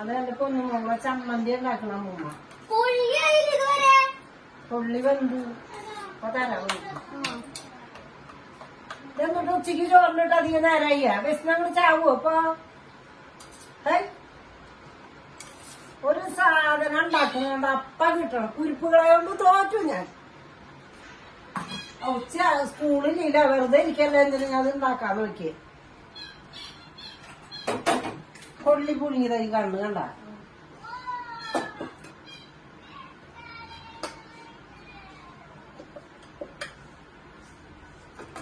കുഞ്ഞുമ്മ ചമ്മന്തി ഉണ്ടാക്കണം അമ്മൂമ്മ പുള്ളി വന്നു അപ്പൊ തരാം എന്നിട്ട് ഉച്ചയ്ക്ക് ചോറിനിട്ട് അധികം നേരമായി ബസ്സിന് അങ്ങോട്ട് ചാവോ അപ്പൊ? ഒരു സാധനം ഉണ്ടാക്കുന്നുണ്ട് അപ്പ കിട്ടണം. കുരിപ്പുകളായോണ്ട് തോറ്റു ഞാൻ. ഉച്ച സ്കൂളിലില്ല വെറുതെ ഇരിക്കല്ല എന്തിനു ഞാൻ അത് ഉണ്ടാക്കാൻ നോക്കി കൊള്ളി പുഴുങ്ങിയതായി കണ്ണ് കണ്ട?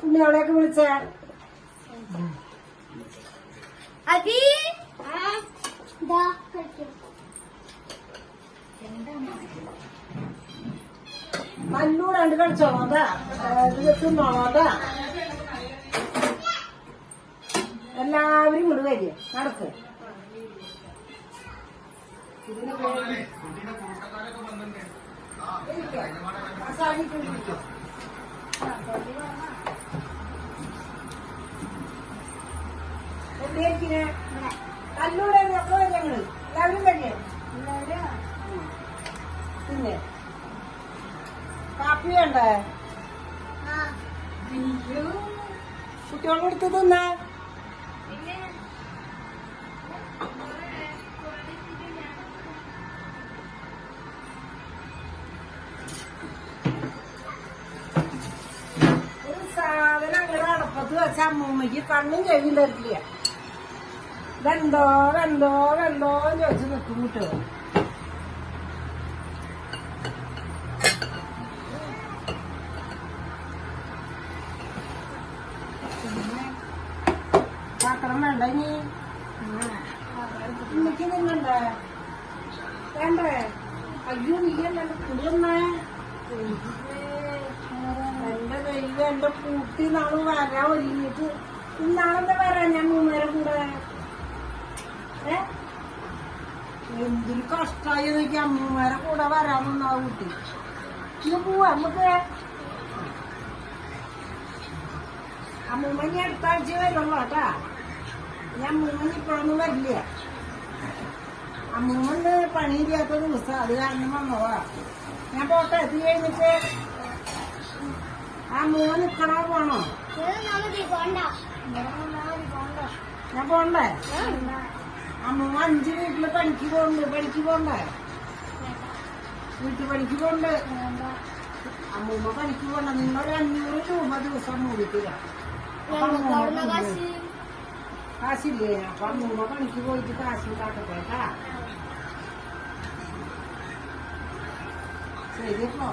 ഉണ്ണിയോടെയൊക്കെ വിളിച്ച. അതി? നല്ലൂടാണ്ട് കളിച്ചോളോ അതാ തിന്നോളോ അതാ. എല്ലാവരും ഇവിടെ വരിക നടക്ക്. ഇതിന് വേണ്ടി ഇരിക്ക്. ആ സാരി ഇട്ട് ഇരിക്ക്. എവിടെ ഇരിക്കുന്നെ? നല്ലൂടെ എപ്പോ വരിക ഞങ്ങൾ എല്ലാവരും തന്നെ പിന്നെ കാപ്പി വേണ്ടേ ആ കുട്ടികളെ എടുത്ത് തിന്നാ അടപ്പത്ത് വെച്ച അമ്മൂമ്മക്ക് കണ്ണും ചെവിയും തരില്ല വെന്തോ വെന്തോ വെന്തോ എന്ന് ചോദിച്ച് നിൽക്കും കുട്ടികൾ. പാത്രം വേണ്ട ഇനി? എനിക്ക് നിന്നുണ്ട് വേണ്ടേ? അയ്യോ നീ അല്ലേ ദൈവം എന്റെ കൂട്ടി നാൾ വരാൻ ഒരുങ്ങിട്ട് ഇന്നാളെന്താ വരാൻ ഞാൻ മൂന്നേരം കൂടെ ഏ? എന്തൊരു കഷ്ടായി നോക്കിയാ. അമ്മൂമാരെ കൂടെ വരാമെന്നാ കൂട്ടി. ഇന്ന് പോവാ നമുക്ക് അമ്മൂമ്മ ഇനി അടുത്ത ആഴ്ച വരുള്ളൂ കേട്ടാ. ഞാൻ അമ്മൂമ്മ ഇപ്പോഴൊന്നും വരില്ല. അമ്മൂമ്മ പണിയില്ലാത്ത ദിവസം അത് കാരണം വന്നതാ. ഞാൻ പോട്ടെ എത്തി കഴിഞ്ഞിട്ട് ആ അമ്മൂമ്മ നിക്കണോ പോണോ പോണ്ട? ഞാൻ പോണ്ടേ അമ്മൂമ്മ അഞ്ച് വീട്ടിൽ പണിക്ക് പോണ്ട് പണിക്ക് പോണ്ടേ? വീട്ടു പണിക്ക് പോണ്ട് അമ്മൂമ്മ പണിക്ക് പോണ്ട നിങ്ങളൊരു അഞ്ഞൂറ് രൂപ ദിവസം മൂടിക്കുക കാശില്ലേ? അപ്പൊ അമ്മൂമ്മ പണിക്ക് പോയിട്ട് കാശ് ഉണ്ടാക്കട്ടെ കേട്ടാ? ശരി അപ്പൊ